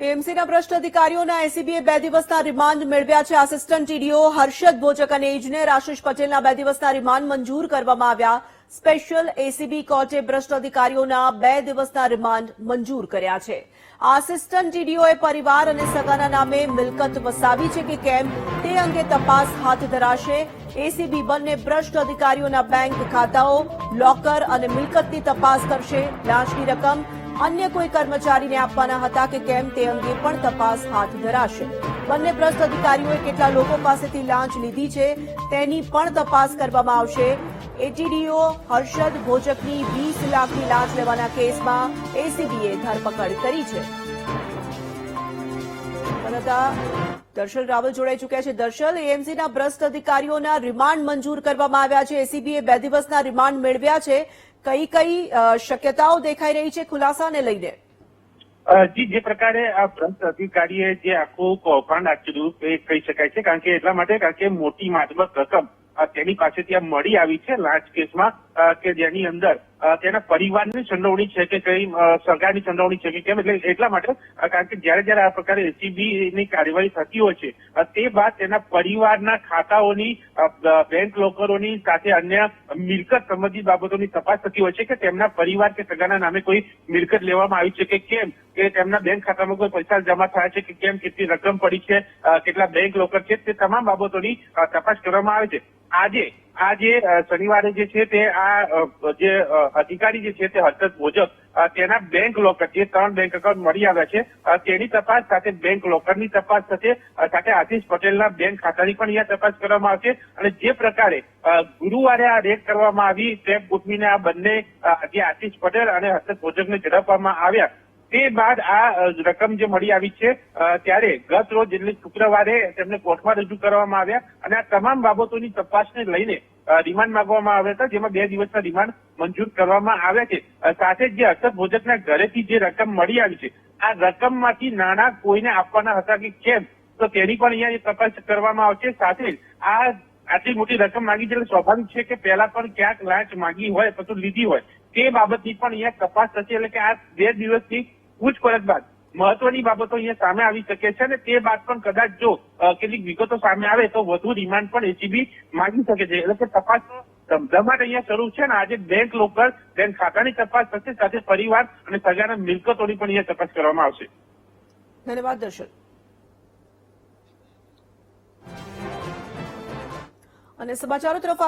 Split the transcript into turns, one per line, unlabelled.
એએમસીના ભ્રષ્ટ અધિકારીઓના એસીબીએ બે દિવસના રિમાન્ડ મેળવ્યા છે. આસિસ્ટન્ટ ટીડીઓ હર્ષદ ભોજક અને ઇજનેર આશિષ પટેલના બે દિવસના રિમાન્ડ મંજૂર કરવામાં આવ્યા. સ્પેશિયલ એસીબી કોર્ટે ભ્રષ્ટ અધિકારીઓના બે દિવસના રિમાન્ડ મંજૂર કર્યા છે. આસિસ્ટન્ટ ટીડીઓએ પરિવાર અને સગાના નામે મિલકત વસાવી છે કે કેમ તે અંગે તપાસ હાથ ધરાશે. એસીબી બંને ભ્રષ્ટ અધિકારીઓના બેંક ખાતાઓ, લોકર અને મિલકતની તપાસ કરશે. લાંચની રકમ અન્ય કોઈ કર્મચારીને આપવાના હતા કે કેમ તે અંગે પણ તપાસ હાથ ધરાશે. બંને ભ્રષ્ટ અધિકારીઓએ કેટલા લોકો પાસેથી લાંચ લીધી છે તેની પણ તપાસ કરવામાં આવશે. એટીડીઓ હર્ષદ ભોજકની વીસ લાખની લાંચ લેવાના કેસમાં એસીબીએ ધરપકડ કરી છે. દર્શન રાવલ જોડાઈ ચૂક્યા છે. દર્શન એએમસીના ભ્રષ્ટ અધિકારીઓના રિમાન્ડ મંજૂર કરવામાં આવ્યા છે. એસીબીએ બે દિવસના રિમાન્ડ મેળવ્યા છે. કઈ કઈ શક્યતાઓ દેખાઈ રહી છે ખુલાસાને લઈને?
જી, જે પ્રકારે આ ભ્રષ્ટ અધિકારીએ જે આખું કૌભાંડ આચર્યું એ કહી શકાય છે. કારણ કે એટલા માટે, કારણ કે મોટી માતબત રકમ તેની પાસેથી આ મળી આવી છે લાંચ કેસમાં કે જેની અંદર તેના પરિવારની સંડોવણી છે કે કઈ સરકારની સંડોવણી છે કે કેમ? એટલે એટલા માટે કારણ કે જ્યારે જયારે આ પ્રકારે એસીબી ની કાર્યવાહી થતી હોય છે તે બાદ તેના પરિવારના ખાતાઓની બેંક લોકરોની સાથે અન્ય મિલકત સંબંધિત બાબતોની તપાસ થતી હોય છે કે તેમના પરિવાર કે સગાના નામે કોઈ મિલકત લેવામાં આવી છે કે કેમ? કે તેમના બેંક ખાતામાં કોઈ પૈસા જમા થયા છે કે કેમ? કેટલી રકમ પડી છે? કેટલા બેંક લોકર છે? તે તમામ બાબતોની તપાસ કરવામાં આવે છે. આજે આજે જે શનિવારે જે છે તે આ જે અધિકારી જે છે તે હર્ષદ ભોજક તેના બેંક લોકર જે ત્રણ બેંક એકાઉન્ટ મળી આવ્યા છે તેની તપાસ સાથે બેંક લોકરની તપાસ થશે સાથે આશિષ પટેલના બેંક ખાતાની પણ અહીંયા તપાસ કરવામાં આવશે. અને જે પ્રકારે ગુરુવારે આ રેડ કરવામાં આવી તેમ ગોઠવીને આ બંને જે આશિષ પટેલ અને હર્ષદ ભોજકને ઝડપવામાં આવ્યા તે બાદ આ રકમ જે મળી આવી છે ત્યારે ગત રોજ, એટલે શુક્રવારે તેમને કોર્ટમાં રજૂ કરવામાં આવ્યા અને આ તમામ બાબતોની તપાસને લઈને રિમાન્ડ માંગવામાં આવ્યા હતા, જેમાં બે દિવસના રિમાન્ડ મંજૂર કરવામાં આવ્યા છે. સાથે જ હર્ષદ ભોજકના ઘરેથી જે રકમ મળી આવી છે, આ રકમમાંથી નાણાં કોઈને આપવાના હતા કે કેમ, તો તેની પણ અહીંયા તપાસ કરવામાં આવશે. સાથે આ આટલી મોટી રકમ માંગી છે, એટલે સ્વાભાવિક છે કે પહેલા પણ ક્યાંક લાંચ માંગી હોય, પછી લીધી હોય, તે બાબતની પણ અહીંયા તપાસ થશે, એટલે કે આ બે દિવસની પૂછપરછ બાદ. મહત્વની બાબતો અહીંયા સામે આવી શકે છે અને તે બાદ પણ કદાચ જો કેટલીક વિગતો સામે આવે તો વધુ રિમાન્ડ પણ એસીબી માંગી શકે છે. એટલે કે તપાસનો ધમધમાટ અહીંયા શરૂ છે અને આજે બેંક લોકર બેંક ખાતાની તપાસ થશે, સાથે પરિવાર અને સગાના મિલકતોની પણ અહીંયા તપાસ કરવામાં આવશે.
ધન્યવાદ દર્શન અને સમાચારો તરફ